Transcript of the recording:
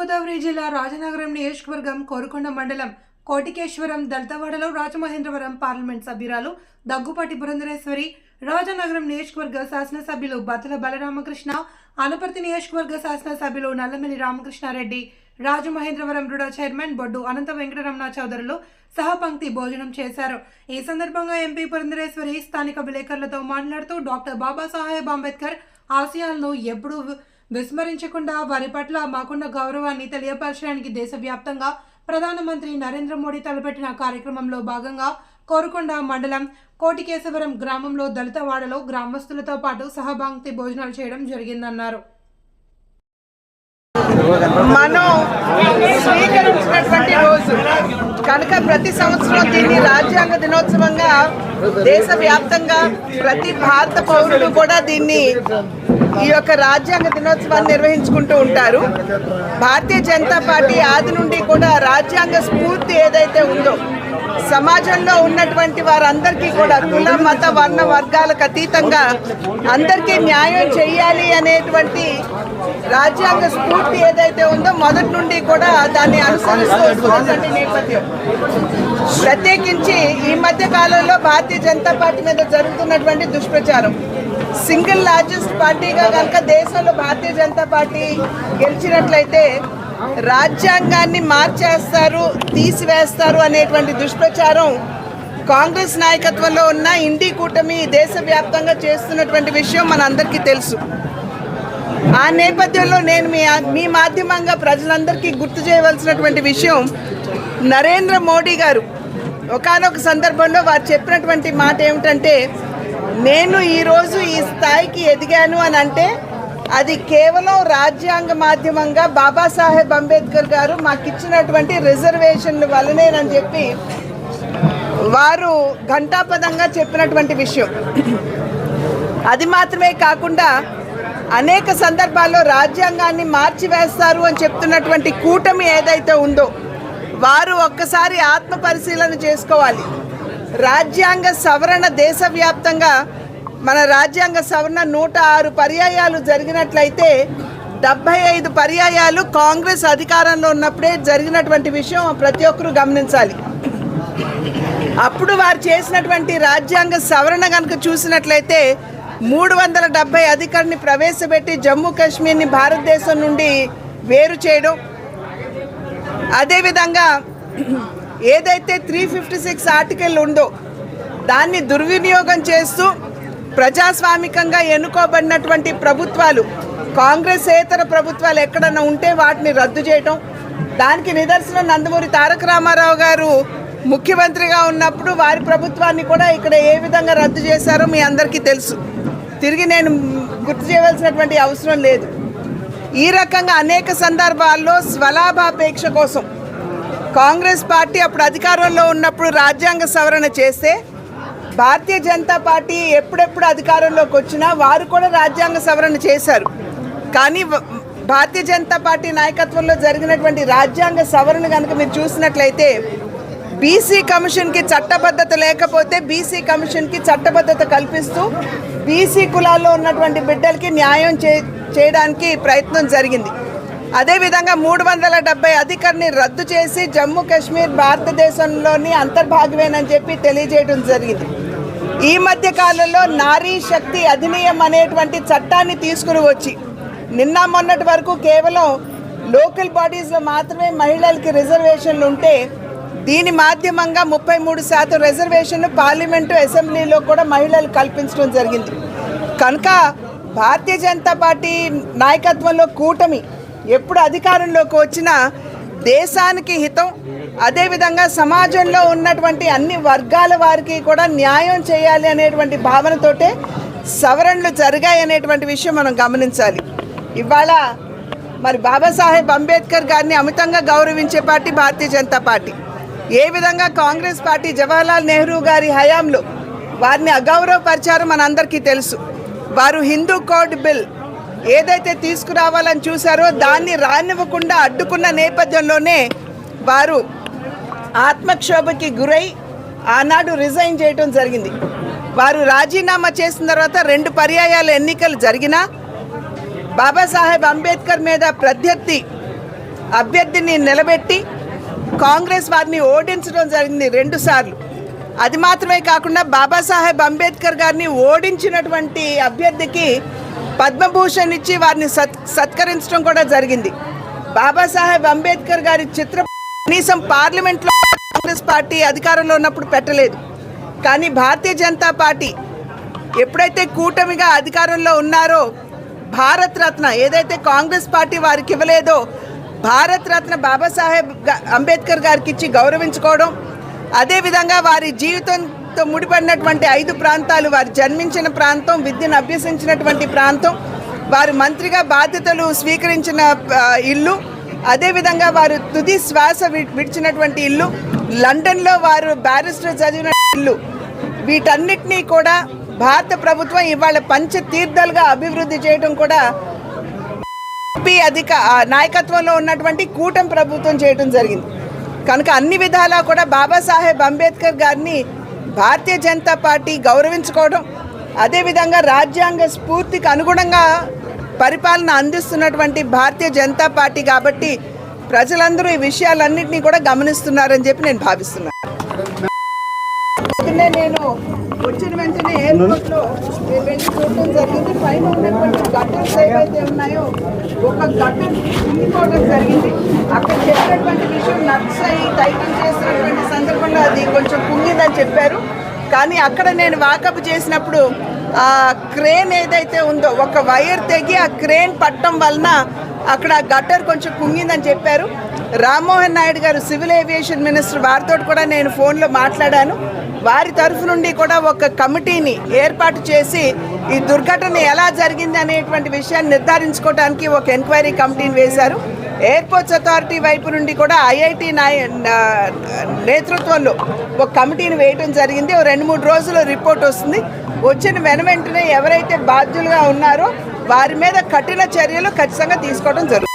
తూర్పుగోదావరి జిల్లా రాజనగరం నియోజకవర్గం కోరుకొండ మండలం కోటికేశ్వరం దళితవాడలో రాజమహేంద్రవరం పార్లమెంట్ సభ్యురాలు దగ్గుపాటి పురంధరేశ్వరి రాజనగరం నియోజకవర్గ శాసనసభ్యులు బతుల బలరామకృష్ణ అనపర్తి నియోజకవర్గ శాసనసభ్యులు నల్లమిలి రామకృష్ణారెడ్డి రాజమహేంద్రవరం రుడా చైర్మన్ బొడ్డు అనంత వెంకటరమణ చౌదరులు సహపంక్తి భోజనం చేశారు. ఈ సందర్భంగా ఎంపీ పురంధరేశ్వరి స్థానిక విలేకరులతో మాట్లాడుతూ డాక్టర్ బాబాసాహెబ్ అంబేద్కర్ ఆశయాలను ఎప్పుడూ విస్మరించకుండా వారి పట్ల మాకున్న గౌరవాన్ని తెలియపరచడానికి దేశవ్యాప్తంగా ప్రధానమంత్రి నరేంద్ర మోడీ తలపెట్టిన కార్యక్రమంలో భాగంగా కోరుకొండ మండలం కోటికేశవరం గ్రామంలో దళితవాడలో గ్రామస్తులతో పాటు సహభాంక్తి భోజనాలు చేయడం జరిగిందన్నారు. మనం స్వీకరించినటువంటి రోజు కనుక ప్రతి సంవత్సరం దీన్ని రాజ్యాంగ దినోత్సవంగా దేశవ్యాప్తంగా ప్రతి భారత పౌరుడు కూడా దీన్ని ఈ యొక్క రాజ్యాంగ దినోత్సవాన్ని నిర్వహించుకుంటూ ఉంటారు. భారతీయ జనతా పార్టీ ఆది నుండి కూడా రాజ్యాంగ స్ఫూర్తి ఏదైతే ఉందో సమాజంలో ఉన్నటువంటి వారందరికీ కూడా కుల మత వర్ణ వర్గాలకు అతీతంగా అందరికీ న్యాయం చేయాలి అనేటువంటి రాజ్యాంగ స్ఫూర్తి ఏదైతే ఉందో మొదటి నుండి కూడా దాన్ని అనుసరిస్తూ వస్తున్నటువంటి నేపథ్యం. ప్రత్యేకించి ఈ మధ్య కాలంలో భారతీయ జనతా పార్టీ మీద జరుగుతున్నటువంటి దుష్ప్రచారం. సింగిల్ లార్జెస్ట్ పార్టీగా కనుక దేశంలో భారతీయ జనతా పార్టీ గెలిచినట్లయితే రాజ్యాంగాన్ని మార్చేస్తారు తీసివేస్తారు అనేటువంటి దుష్ప్రచారం కాంగ్రెస్ నాయకత్వంలో ఉన్న ఇండి కూటమి దేశవ్యాప్తంగా చేస్తున్నటువంటి విషయం మనందరికీ తెలుసు. ఆ నేపథ్యంలో నేను మీ మీ మాధ్యమంగా ప్రజలందరికీ గుర్తు చేయవలసినటువంటి విషయం నరేంద్ర మోడీ గారు. ఒకానొక సందర్భంలో వారు చెప్పినటువంటి మాట ఏమిటంటే నేను ఈరోజు ఈ స్థాయికి ఎదిగాను అని అంటే అది కేవలం రాజ్యాంగ మాధ్యమంగా బాబాసాహెబ్ అంబేద్కర్ గారు మాకు ఇచ్చినటువంటి రిజర్వేషన్ల వల్లనేనని చెప్పి వారు ఘంటాపదంగా చెప్పినటువంటి విషయం. అది మాత్రమే కాకుండా అనేక సందర్భాల్లో రాజ్యాంగాన్ని మార్చివేస్తారు అని చెప్తున్నటువంటి కూటమి ఏదైతే ఉందో వారు ఒక్కసారి ఆత్మ పరిశీలన చేసుకోవాలి. రాజ్యాంగ సవరణ దేశవ్యాప్తంగా మన రాజ్యాంగ సవరణ నూట ఆరు పర్యాయాలు జరిగినట్లయితే డెబ్బై ఐదు పర్యాయాలు కాంగ్రెస్ అధికారంలో ఉన్నప్పుడే జరిగినటువంటి విషయం ప్రతి ఒక్కరూ గమనించాలి. అప్పుడు వారు చేసినటువంటి రాజ్యాంగ సవరణ కనుక చూసినట్లయితే మూడు వందల డెబ్బై అధికారిని ప్రవేశపెట్టి జమ్మూ కాశ్మీర్ని భారతదేశం నుండి వేరు చేయడం. అదేవిధంగా ఏదైతే త్రీ ఫిఫ్టీ సిక్స్ ఆర్టికల్ ఉందో దాన్ని దుర్వినియోగం చేస్తూ ప్రజాస్వామికంగా ఎన్నుకోబడినటువంటి ప్రభుత్వాలు కాంగ్రెస్ ఏతర ప్రభుత్వాలు ఎక్కడన్నా ఉంటే వాటిని రద్దు చేయటం దానికి నిదర్శనం నందమూరి తారక రామారావు గారు ముఖ్యమంత్రిగా ఉన్నప్పుడు వారి ప్రభుత్వాన్ని కూడా ఇక్కడ ఏ విధంగా రద్దు చేశారో మీ అందరికీ తెలుసు. తిరిగి నేను గుర్తు చేయవలసినటువంటి అవసరం లేదు. ఈ రకంగా అనేక సందర్భాల్లో స్వలాభాపేక్ష కోసం కాంగ్రెస్ పార్టీ అప్పుడు అధికారంలో ఉన్నప్పుడు రాజ్యాంగ సవరణ చేస్తే భారతీయ జనతా పార్టీ ఎప్పుడెప్పుడు అధికారంలోకి వచ్చినా వారు కూడా రాజ్యాంగ సవరణ చేశారు. కానీ భారతీయ జనతా పార్టీ నాయకత్వంలో జరిగినటువంటి రాజ్యాంగ సవరణ కనుక మీరు చూసినట్లయితే బీసీ కమిషన్కి చట్టబద్ధత లేకపోతే బీసీ కమిషన్కి చట్టబద్ధత కల్పిస్తూ బీసీ కులాల్లో ఉన్నటువంటి బిడ్డలకి న్యాయం చే చేయడానికి ప్రయత్నం జరిగింది. అదేవిధంగా మూడు వందల డెబ్బై అధికారిని రద్దు చేసి జమ్మూ కాశ్మీర్ భారతదేశంలోని అంతర్భాగమేనని చెప్పి తెలియజేయడం జరిగింది. ఈ మధ్య కాలంలో నారీ శక్తి అధినియం అనేటువంటి చట్టాన్ని తీసుకుని వచ్చి నిన్న మొన్నటి వరకు కేవలం లోకల్ బాడీస్లో మాత్రమే మహిళలకి రిజర్వేషన్లు ఉంటే దీని మాధ్యమంగా ముప్పై మూడు శాతం రిజర్వేషన్లు పార్లమెంటు అసెంబ్లీలో కూడా మహిళలు కల్పించడం జరిగింది. కనుక భారతీయ జనతా పార్టీ నాయకత్వంలో కూటమి ఎప్పుడు అధికారంలోకి వచ్చినా దేశానికి హితం అదేవిధంగా సమాజంలో ఉన్నటువంటి అన్ని వర్గాల వారికి కూడా న్యాయం చేయాలి అనేటువంటి భావనతోటే సవరణలు జరిగాయి అనేటువంటి విషయం మనం గమనించాలి. ఇవాళ మరి బాబాసాహెబ్ అంబేద్కర్ గారిని అమితంగా గౌరవించే పార్టీ భారతీయ జనతా పార్టీ. ఏ విధంగా కాంగ్రెస్ పార్టీ జవహర్లాల్ నెహ్రూ గారి హయాంలో వారిని అగౌరవపరిచారో మనందరికీ తెలుసు. వారు హిందూ కోడ్ బిల్ ఏదైతే తీసుకురావాలని చూశారో దాన్ని రానివ్వకుండా అడ్డుకున్న నేపథ్యంలోనే వారు ఆత్మక్షోభకి గురై ఆనాడు రిజైన్ చేయటం జరిగింది. వారు రాజీనామా చేసిన తర్వాత రెండు పర్యాయాల ఎన్నికలు జరిగినా బాబాసాహెబ్ అంబేద్కర్ మీద ప్రత్యర్థి అభ్యర్థిని నిలబెట్టి కాంగ్రెస్ వారిని ఓడించడం జరిగింది రెండుసార్లు అది మాత్రమే కాకుండా బాబాసాహెబ్ అంబేద్కర్ గారిని ఓడించినటువంటి అభ్యర్థికి పద్మభూషణ్ ఇచ్చి వారిని సత్ సత్కరించడం కూడా జరిగింది. బాబాసాహెబ్ అంబేద్కర్ గారి చిత్ర కనీసం పార్లమెంట్లో కాంగ్రెస్ పార్టీ అధికారంలో ఉన్నప్పుడు పెట్టలేదు. కానీ భారతీయ జనతా పార్టీ ఎప్పుడైతే కూటమిగా అధికారంలో ఉన్నారో భారత్ రత్న ఏదైతే కాంగ్రెస్ పార్టీ వారికి ఇవ్వలేదో భారత్ రత్న బాబాసాహెబ్ అంబేద్కర్ గారికి ఇచ్చి గౌరవించుకోవడం అదేవిధంగా వారి జీవితం తో ముడిపడినటువంటి ఐదు ప్రాంతాలు వారు జన్మించిన ప్రాంతం విద్యను అభ్యసించినటువంటి ప్రాంతం వారు మంత్రిగా బాధ్యతలు స్వీకరించిన ఇల్లు అదేవిధంగా వారు తుది శ్వాస వి- విడిచినటువంటి ఇల్లు లండన్లో వారు బ్యారిస్టర్ చదివిన ఇల్లు. వీటన్నిటినీ కూడా భారత ప్రభుత్వం ఇవాళ పంచ తీర్థాలుగా అభివృద్ధి చేయడం కూడా ఎంపీ అధిక నాయకత్వంలో ఉన్నటువంటి కూటమి ప్రభుత్వం చేయడం జరిగింది. కనుక అన్ని విధాలా కూడా బాబాసాహెబ్ అంబేద్కర్ గారిని భారతీయ జనతా పార్టీ గౌరవించుకోవడం అదేవిధంగా రాజ్యాంగ స్ఫూర్తికి అనుగుణంగా పరిపాలన అందిస్తున్నటువంటి భారతీయ జనతా పార్టీ కాబట్టి ప్రజలందరూ ఈ విషయాలన్నింటినీ కూడా గమనిస్తున్నారని చెప్పి నేను భావిస్తున్నాను. పొద్దున్నే నేను వచ్చిన వెంటనే ఎయిర్పోర్ట్లో వెళ్ళి చూడటం జరిగింది. పైన ఉన్నటువంటి గట్టర్స్ ఏవైతే ఉన్నాయో ఒక గట్టర్ కుంగిపోవడం జరిగింది. అక్కడ చెప్పినటువంటి విషయం నక్స్ అయ్యి టైటిల్ చేసినటువంటి సందర్భంలో అది కొంచెం కుంగిందని చెప్పారు. కానీ అక్కడ నేను వాకప్ చేసినప్పుడు ఆ క్రేన్ ఏదైతే ఉందో ఒక వైర్ తెగి ఆ క్రేన్ పట్టడం వలన అక్కడ ఆ గట్టర్ కొంచెం కుంగిందని చెప్పారు. రామ్మోహన్ నాయుడు గారు సివిల్ ఏవియేషన్ మినిస్టర్ వారితో కూడా నేను ఫోన్లో మాట్లాడాను. వారి తరఫు నుండి కూడా ఒక కమిటీని ఏర్పాటు చేసి ఈ దుర్ఘటన ఎలా జరిగింది అనేటువంటి విషయాన్ని నిర్ధారించుకోవడానికి ఒక ఎంక్వైరీ కమిటీని వేశారు. ఎయిర్పోర్ట్స్ అథారిటీ వైపు నుండి కూడా ఐఐటి నాయ నేతృత్వంలో ఒక కమిటీని వేయటం జరిగింది. రెండు మూడు రోజుల్లో రిపోర్ట్ వస్తుంది. వచ్చిన వెన వెంటనే ఎవరైతే బాధ్యులుగా ఉన్నారో వారి మీద కఠిన చర్యలు ఖచ్చితంగా తీసుకోవడం జరుగుతుంది